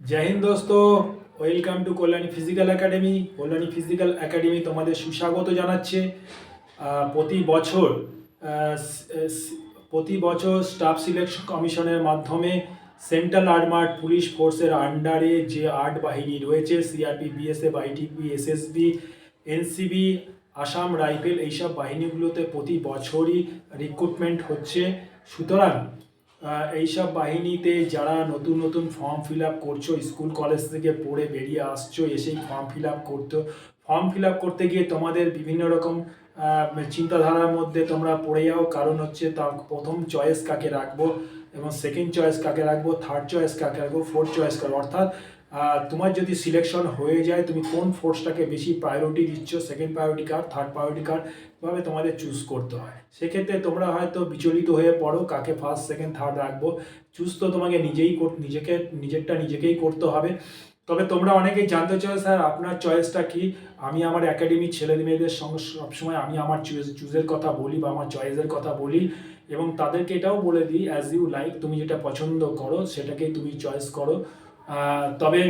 জয় হিন্দ দোস্ত welcome to Kalyani physical academy Kalyani physical academy তোমাদের সুস্বাগত জানাচ্ছে। প্রতি বছর প্রতি বছর স্টাফ সিলেকশন কমিশনের মাধ্যমে সেন্ট্রাল আর্মার্ড পুলিশ ফোর্সের আন্ডারে যে আর্ট বাহিনী রয়েছে CRP BSF ITP SSB NCB Assam rifle এইসব বাহিনীগুলোতে প্রতি বছরই রিক্রুটমেন্ট হচ্ছে। সুতরাং এইসব বাহিনীতে যারা নতুন নতুন ফর্ম ফিল আপ করছ স্কুল কলেজ থেকে পড়ে বেরিয়ে আসছো, এসেই ফর্ম ফিল আপ করতো ফর্ম ফিল আপ করতে গিয়ে তোমাদের বিভিন্ন রকম চিন্তাধারার মধ্যে তোমরা পড়ে যাও। কারণ হচ্ছে তার প্রথম চয়েস কাকে রাখব এবং সেকেন্ড চয়েস কাকে রাখব থার্ড চয়েস কাকে রাখব ফোর্থ চয়েস কাকে অর্থাৎ তোমার যদি সিলেকশন হয়ে যায়, তুমি কোন ফোর্সটাকে বেশি প্রায়োরিটি দিচ্ছ? সেকেন্ড প্রায়োরিটি কার? থার্ড প্রায়োরিটি কার? এভাবে তোমাদের চুজ করতে হয়? সেক্ষেত্রে তোমরা হয়তো বিচলিত হয়ে পড়ো, কাকে ফার্স্ট সেকেন্ড থার্ড রাখব। চুজ তো তোমাকে নিজেই নিজেকে, নিজেরটা নিজেকেই করতে হবে। তবে তোমরা অনেকেই জানতে চাও, স্যার, আপনার চয়েসটা কি? আমি আমার একাডেমির ছেলে মেয়েদের সঙ্গে সবসময় আমি আমার চুজ চুজের কথা বলি বা আমার চয়েসের কথা বলি এবং তাদেরকে এটাও বলে দিই অ্যাজ ইউ লাইক তুমি যেটা পছন্দ করো, সেটাকেই তুমি চয়েস করো। তবে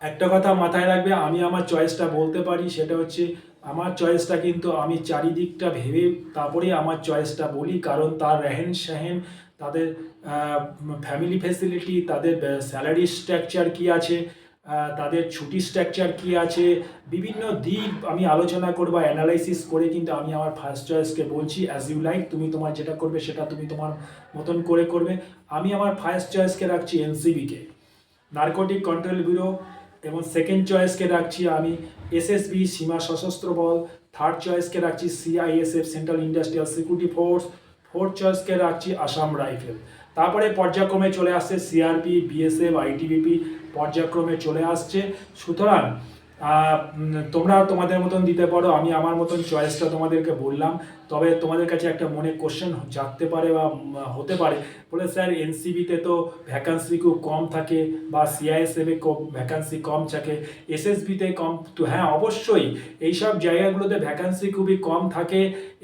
একটা কথা মাথায় রাখবে, আমি আমার চয়েসটা বলতে পারি, সেটা হচ্ছে আমার চয়েসটা কিন্তু আমি চারিদিকটা ভেবে তারপরে আমার চয়েসটা বলি, কারণ তার রেহেন সেহেন, তাদের ফ্যামিলি ফেসিলিটি তাদের স্যালারি স্ট্রাকচার কি আছে তাদের ছুটি স্ট্রাকচার কি আছে, বিভিন্ন দিক আমি আলোচনা করব অ্যানালাইসিস করে কিন্তু আমি আমার ফার্স্ট চয়েসকে বলছি অ্যাজ ইউ লাইক তুমি তোমার যেটা করবে সেটা তুমি তোমার মতন করে করবে। আমি আমার ফার্স্ট চয়েসকে রাখছি এনসিবিকে নার্কোটিক কন্ট্রোল ব্যুরো এবং সেকেন্ড চয়েসকে রাখছি আমি এসএসবি সীমা সশস্ত্র বল থার্ড চয়েসকে রাখছি CISF central industrial security force fourth চয়েসকে রাখছি আসাম রাইফেল তারপরে পর্যায়ক্রমে চলে আসছে সিআরপি বিএসএফ আইটিবিপি পর্যায়ক্রমে চলে আসছে। সুতরাং তোমরা তোমাদের মতন দিতে পারো, আমি আমার মতন চয়েসটা তোমাদেরকে বললাম। তবে তোমাদের কাছে একটা মনে কোশ্চেন জাগতে পারে বা হতে পারে। বলে, স্যার, এনসিবিতে তো ভ্যাকান্সি খুব কম থাকে বা সিআইএসএফে ভ্যাকান্সি কম থাকে। এসএসবিতে কম তো হ্যাঁ অবশ্যই। এইসব জায়গাগুলোতে ভ্যাকান্সি খুবই কম থাকে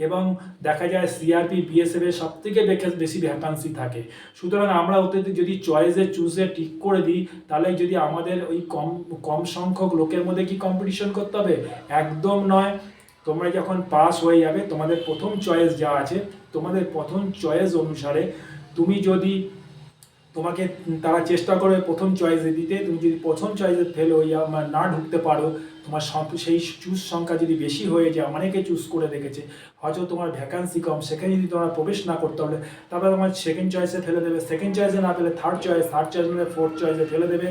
এবং দেখা যায় সিআরপি বিএসএফ সব থেকে বেশি ভ্যাকান্সি থাকে। সুতরাং আমরা ওতে যদি চয়েসে চুজে ঠিক করে দিই, তাহলে যদি আমাদের ওই কম কম সংখ্যক লোকের মধ্যে কি কম্পিটিশন করতে হবে? একদম নয়। তোমরা যখন পাস হয়ে যাবে, তোমাদের প্রথম চয়েস যা আছে, তোমাদের প্রথম চয়েস অনুসারে তুমি যদি তোমাকে তারা চেষ্টা করবে প্রথম চয়েসে দিতে। তুমি যদি প্রথম চয়েসে ফেল যাও মানে না ঢুকতে পারো, তোমার সেই চুজ সংখ্যা যদি বেশি হয়ে যায়, অনেকে চুজ করে রেখেছে, হয়তো তোমার ভ্যাকান্সি কম। সেখানে যদি তোমার প্রবেশ না করতে পারলে তারপরে তোমার সেকেন্ড চয়েসে ফেলে দেবে। সেকেন্ড চয়েসে না পেলে থার্ড চয়েস থার্ড চয়েস মানে ফোর্থ চয়েসে ফেলে দেবে।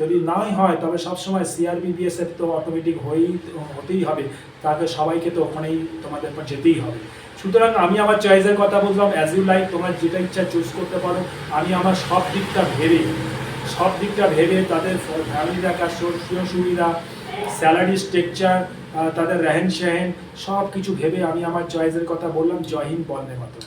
যদি নাই হয়, তবে সবসময় সিআরবি বিএসএফ তো অটোমেটিক হয়েই, হতেই হবে। তাকে সবাইকে তো ওখানেই তোমাদের যেতেই হবে। সুতরাং আমি আমার চয়েসের কথা বললাম অ্যাজ ইউ লাইক তোমার যেটা ইচ্ছা চুজ করতে পারো। আমি আমার সব দিকটা ভেবে, সব দিকটা ভেবে তাদের ফ্যামিলি দেখার সুযোগ সুবিধা স্যালারি স্ট্রাকচার তাদের রেহেন সেহেন সব কিছু ভেবে আমি আমার চয়েসের কথা বললাম। জয় হিন্দ, বন্দে মাতরম।